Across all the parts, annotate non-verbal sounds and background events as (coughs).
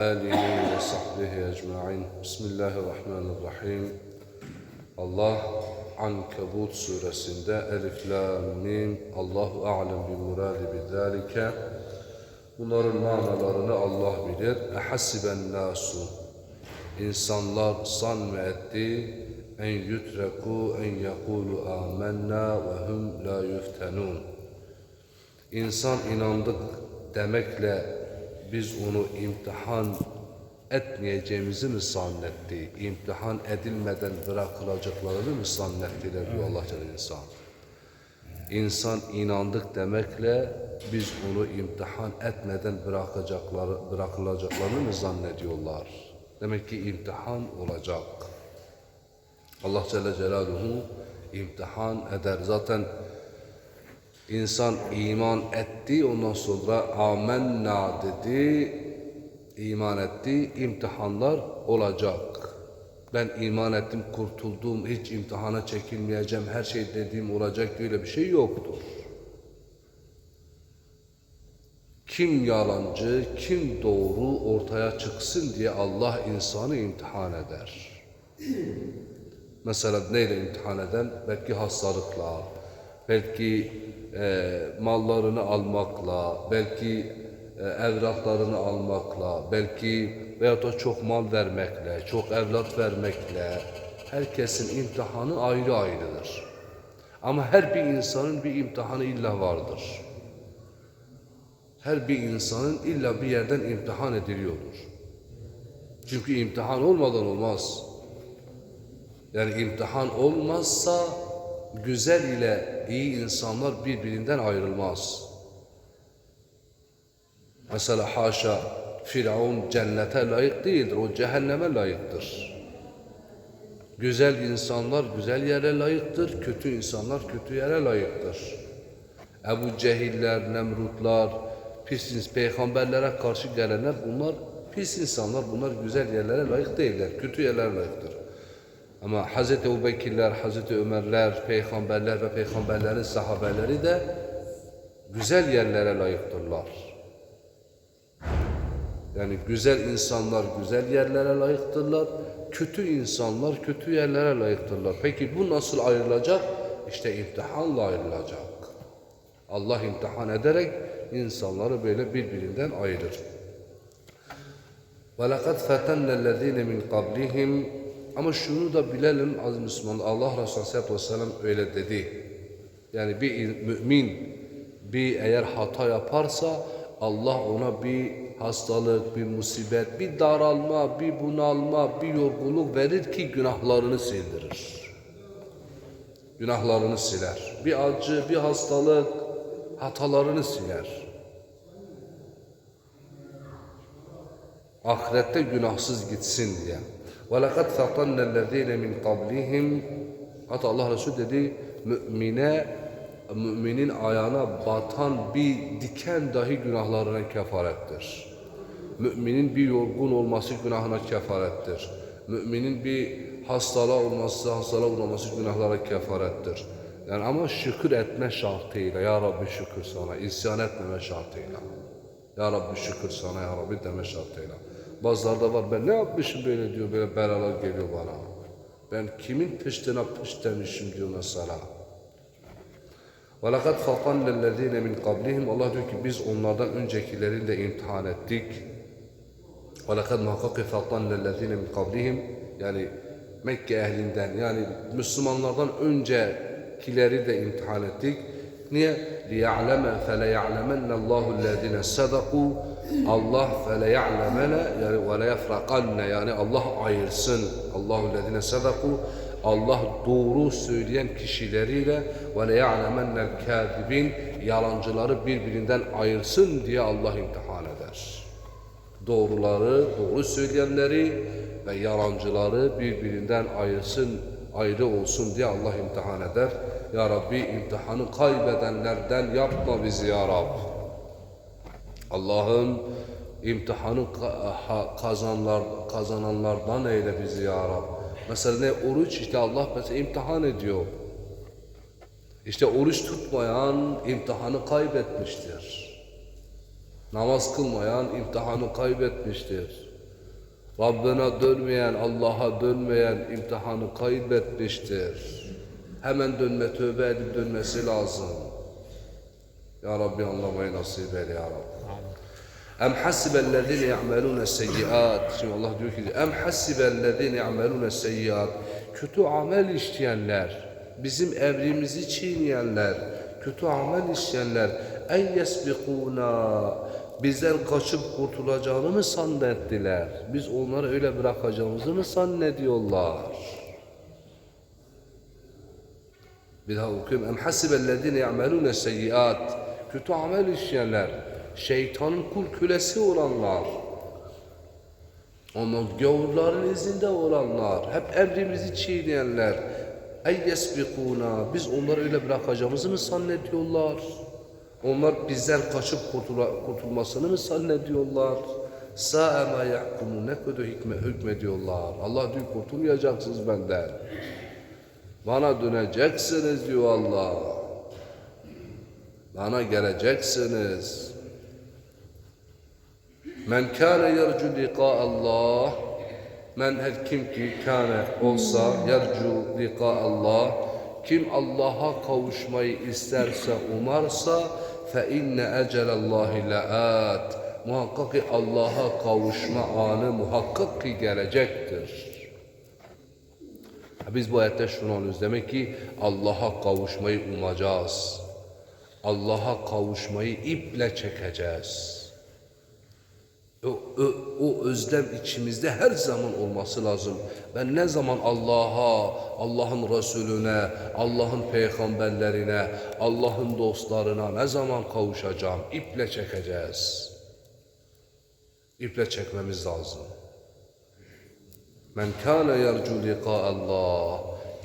آله وصحبه أجمعين بسم الله الرحمن الرحيم Allah Ankebut suresinde Elif Lam Mim Allahu a'lem bi muradi bi zalike Bunların manalarını Allah bilir. Ehasiben nasu İnsanlar san mı etti en yutreku en yekulu amennâ ve hum la yuftenun İnsan inandık demekle biz onu imtihan etmeyeceğimizi mi zannetti? İmtihan edilmeden bırakılacaklarını mı zannettiler diyor Allah Celle insan. İnsan inandık demekle biz onu imtihan etmeden bırakacakları, bırakılacaklarını mı zannediyorlar? Demek ki imtihan olacak. Allah Celle Celaluhu imtihan eder. Zaten İnsan iman etti, ondan sonra amenna dedi, iman etti, imtihanlar olacak. Ben iman ettim, kurtuldum, hiç imtihana çekilmeyeceğim, her şey dediğim olacak diye bir şey yoktur. Kim yalancı, kim doğru ortaya çıksın diye Allah insanı imtihan eder. Mesela neyle imtihan eden? Belki hastalıkla, belki e, mallarını almakla, belki e, evlatlarını almakla, belki veyahut da çok mal vermekle, çok evlat vermekle, herkesin imtihanı ayrı ayrıdır. Ama her bir insanın bir imtihanı illa vardır. Her bir insanın illa bir yerden imtihan ediliyordur. Çünkü imtihan olmadan olmaz. Yani imtihan olmazsa güzel ile iyi insanlar birbirinden ayrılmaz. Mesela haşa Firavun cennete layık değildir, o cehenneme layıktır. Güzel insanlar güzel yere layıktır, kötü insanlar kötü yere layıktır. Ebu Cehiller, Nemrutlar, pis peygamberlere karşı gelenler bunlar pis insanlar, bunlar güzel yerlere layık değiller, kötü yerlere layıktır. Ama Hz. Ebu Bekirler, Hz. Ömerler, peygamberler ve peygamberlerin sahabeleri de güzel yerlere layıktırlar. Yani güzel insanlar güzel yerlere layıktırlar, kötü insanlar kötü yerlere layıktırlar. Peki bu nasıl ayrılacak? İşte imtihanla ayrılacak. Allah imtihan ederek insanları böyle birbirinden ayırır. وَلَقَدْ فَتَنَّ الَّذ۪ينَ مِنْ قَبْلِهِمْ ama şunu da bilelim aziz Müslüman, Allah Resulü Aleyhisselatü Vesselam öyle dedi. Yani bir mümin bir eğer hata yaparsa Allah ona bir hastalık, bir musibet, bir daralma, bir bunalma, bir yorgunluk verir ki günahlarını sildirir. Günahlarını siler. Bir acı, bir hastalık hatalarını siler. Ahirette günahsız gitsin diye. وَلَقَدْ فَطَنَّ الَّذ۪ينَ مِنْ قَبْلِهِمْ Hatta Allah Resulü dedi, mümine, müminin ayağına batan bir diken dahi günahlarına kefarettir. Müminin bir yorgun olması günahına kefarettir. Müminin bir hastalığa olması, hastalığa uğraması günahlara kefarettir. Yani ama şükür etme şartıyla, Ya Rabbi şükür sana, isyan etmeme şartıyla. Ya Rabbi şükür sana, Ya Rabbi deme şartıyla. Bazıları da var ben ne yapmışım böyle diyor böyle belalar geliyor bana. Ben kimin peştine pış demişim diyor mesela. وَلَقَدْ فَقَنَّ الَّذ۪ينَ مِنْ قَبْلِهِمْ Allah diyor ki biz onlardan öncekilerini de imtihan ettik. وَلَقَدْ مَحَقَقِ فَقَنَّ الَّذ۪ينَ مِنْ قَبْلِهِمْ Yani Mekke ehlinden yani Müslümanlardan öncekileri de imtihan ettik. Niye? لِيَعْلَمَ فَلَيَعْلَمَنَّ اللّٰهُ الَّذ۪ينَ صَدَقُوا Allah فَلَيَعْلَمَنَ yani وَلَيَفْرَقَنَّ yani Allah ayırsın. Allahu الَّذ۪ينَ صَدَقُوا Allah doğru söyleyen kişileriyle وَلَيَعْلَمَنَّ الْكَاذِبِينَ yalancıları birbirinden ayırsın diye Allah imtihan eder. Doğruları, doğru söyleyenleri ve yalancıları birbirinden ayırsın, ayrı olsun diye Allah imtihan eder. Ya Rabbi imtihanı kaybedenlerden yapma bizi Ya Rabbi. Allah'ım imtihanı kazanlar, kazananlardan eyle bizi Ya Rabbi. Mesela ne oruç işte Allah mesela imtihan ediyor. İşte oruç tutmayan imtihanı kaybetmiştir. Namaz kılmayan imtihanı kaybetmiştir. Rabbine dönmeyen, Allah'a dönmeyen imtihanı kaybetmiştir. Hemen dönme, tövbe edip dönmesi lazım. Ya Rabbi anlamayı nasip eyle ya Rabbi. Em hasibellezine ya'melune seyyiat. Şimdi Allah diyor ki em hasibellezine ya'melune seyyiat. Kötü amel işleyenler, bizim emrimizi çiğneyenler, kötü amel işleyenler en yesbikuna bizden kaçıp kurtulacağını mı zannettiler? Biz onları öyle bırakacağımızı mı zannediyorlar? Bir daha okuyayım. Em hasibellezine ya'melune seyyiat. Kötü amel işleyenler, şeytanın kul kölesi olanlar, onun gavurların izinde olanlar, hep emrimizi çiğneyenler, ey yesbikuna, biz onları öyle bırakacağımızı mı zannediyorlar? Onlar bizden kaçıp kurtulmasını mı zannediyorlar? Sâ'e mâ yahkumun, ne kötü hükme, hükmediyorlar. Allah diyor kurtulmayacaksınız benden. Bana döneceksiniz diyor Allah. Bana geleceksiniz. Men kâne yercu liqa Allah. Men her kim ki kâne olsa yercu liqa Allah. Kim Allah'a kavuşmayı isterse, umarsa fe inne ecelallahi le'at. Muhakkak ki Allah'a kavuşma anı muhakkak ki gelecektir. Biz bu ayette şunu anlıyoruz. Demek ki Allah'a kavuşmayı umacağız. Allah'a kavuşmayı iple çekeceğiz. O, o, o özlem içimizde her zaman olması lazım. Ben ne zaman Allah'a, Allah'ın Resulüne, Allah'ın peygamberlerine, Allah'ın dostlarına ne zaman kavuşacağım? İple çekeceğiz. İple çekmemiz lazım. Men kâne yercu Allah.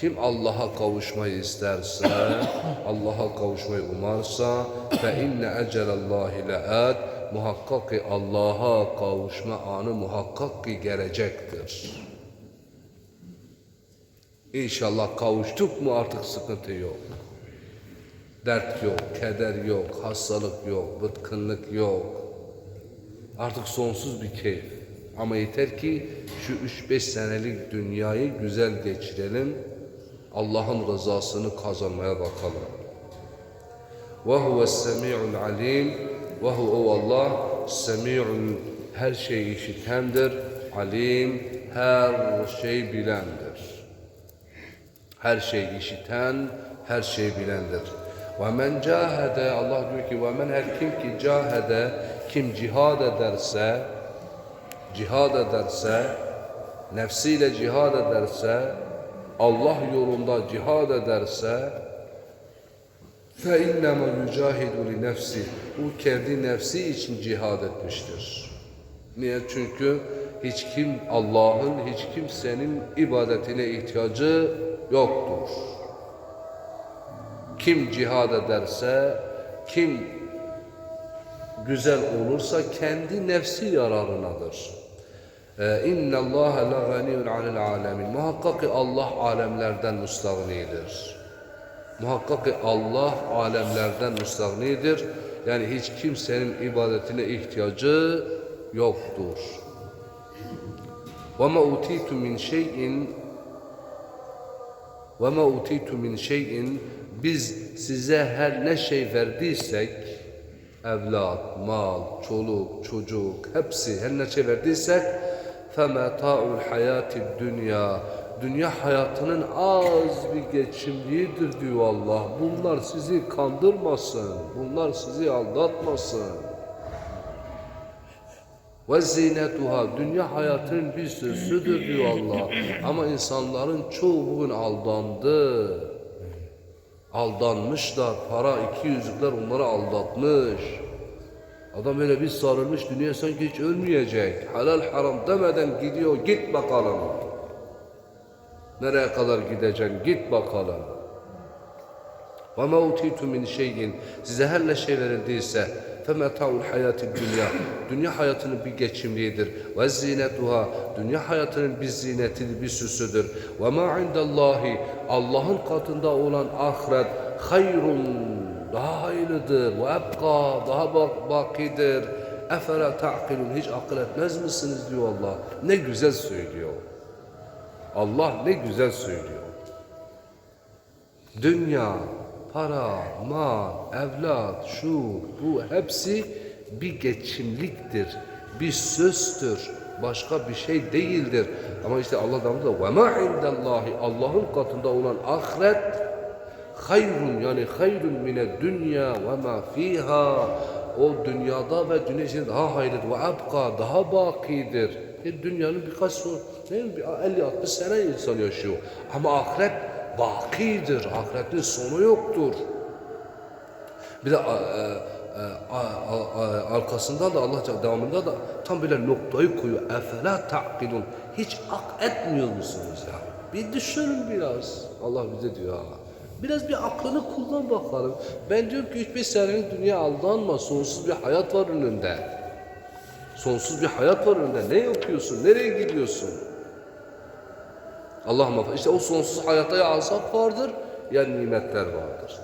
Kim Allah'a kavuşmayı isterse, (coughs) Allah'a kavuşmayı umarsa fe inne ecelallahi le'at muhakkak ki Allah'a kavuşma anı muhakkak ki gelecektir. İnşallah kavuştuk mu artık sıkıntı yok. Dert yok, keder yok, hastalık yok, bıtkınlık yok. Artık sonsuz bir keyif. Ama yeter ki şu 3-5 senelik dünyayı güzel geçirelim. Allah'ın rızasını kazanmaya bakalım. Ve huves semi'ul alim. Ve o Allah semi'ul her şeyi işitendir. Alim her şey bilendir. Her şey işiten, her şey bilendir. Ve men cahede Allah diyor ki ve men her kim ki cahede kim cihad ederse cihad ederse nefsiyle cihad ederse Allah yolunda cihad ederse yucahidu li nefsi o kendi nefsi için cihad etmiştir. Niye? Çünkü hiç kim Allah'ın hiç kimsenin ibadetine ihtiyacı yoktur. Kim cihad ederse, kim güzel olursa kendi nefsi yararınadır. İnna Allah la ganiyun anil alemin. Muhakkak ki Allah alemlerden müstahnidir. Muhakkak ki Allah alemlerden müstahnidir. Yani hiç kimsenin ibadetine ihtiyacı yoktur. وَمَا اُوتِيتُ مِنْ شَيْءٍ وَمَا اُوتِيتُ مِنْ شَيْءٍ Biz size her ne şey verdiysek, evlat, mal, çoluk, çocuk, hepsi her ne şey verdiysek, فَمَتَاءُ الْحَيَاتِ الدُّنْيَا Dünya hayatının az bir geçimliğidir diyor Allah. Bunlar sizi kandırmasın, bunlar sizi aldatmasın. Ve zinetuha dünya hayatının bir süsüdür diyor Allah. Ama insanların çoğu bugün aldandı. Aldanmışlar. Para iki yüzükler onları aldatmış. Adam öyle bir sarılmış dünya sanki hiç ölmeyecek. Halal haram demeden gidiyor. Git bakalım. Nereye kadar gideceksin? Git bakalım. وَمَا اُوتِيتُ مِنْ şeyin Size her ne şey verildiyse فَمَتَعُ الْحَيَاتِ dünya Dünya hayatının bir geçimliğidir. وَزِّينَتُهَا Dünya hayatının bir zinetidir, bir süsüdür. وَمَا عِنْدَ اللّٰهِ Allah'ın katında olan ahiret hayrun daha hayırlıdır. Ve ebka daha bak bakidir. Efela ta'kilun hiç akıl etmez misiniz diyor Allah. Ne güzel söylüyor. Allah ne güzel söylüyor. Dünya, para, mal, evlat, şu, bu hepsi bir geçimliktir. Bir sözdür. Başka bir şey değildir. Ama işte Allah da ve ma indallahi Allah'ın katında olan ahiret hayrun yani hayrun mine dünya ve ma fiha o dünyada ve dünya içinde daha hayırlıdır ve abka daha bakidir. E, dünyanın birkaç son, değil mi? Bir 50-60 sene insan yaşıyor. Ama ahiret bakidir. Ahiretin sonu yoktur. Bir de e, e, a, arkasında da Allah devamında da tam böyle noktayı koyuyor. Efela ta'kilun. Hiç ak etmiyor musunuz ya? Bir düşünün biraz. Allah bize diyor ha. Biraz bir aklını kullan bakalım. Ben diyorum ki 3-5 senelik dünya aldanma. Sonsuz bir hayat var önünde. Sonsuz bir hayat var önünde. Ne yapıyorsun? Nereye gidiyorsun? Allah muhafaza. İşte o sonsuz hayatta ya azap vardır ya nimetler vardır.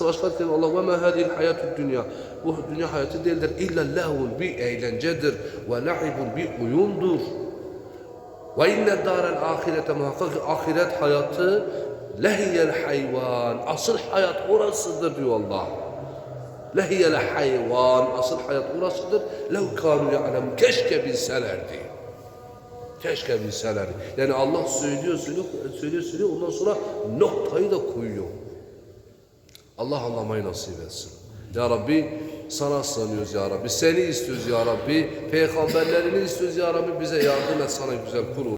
Başka bir Allah ve ma hadil hayatü dünya. Bu dünya hayatı değildir. İlla lehvun bir eğlencedir. Ve la'ibun bir oyundur. Ve inne dârel ahirete muhakkak ahiret hayatı lehiyel hayvan. Asıl hayat orasıdır diyor Allah. Lehiyel hayvan. Asıl hayat orasıdır. Lev kânu ya'lem. Keşke bilselerdi. Keşke bilselerdi. Yani Allah söylüyor, söylüyor, söylüyor, söylüyor. Ondan sonra noktayı da koyuyor. Allah anlamayı nasip etsin. Ya Rabbi sana sığınıyoruz ya Rabbi. Seni istiyoruz ya Rabbi. Peygamberlerini istiyoruz ya Rabbi. Bize yardım et sana güzel kul.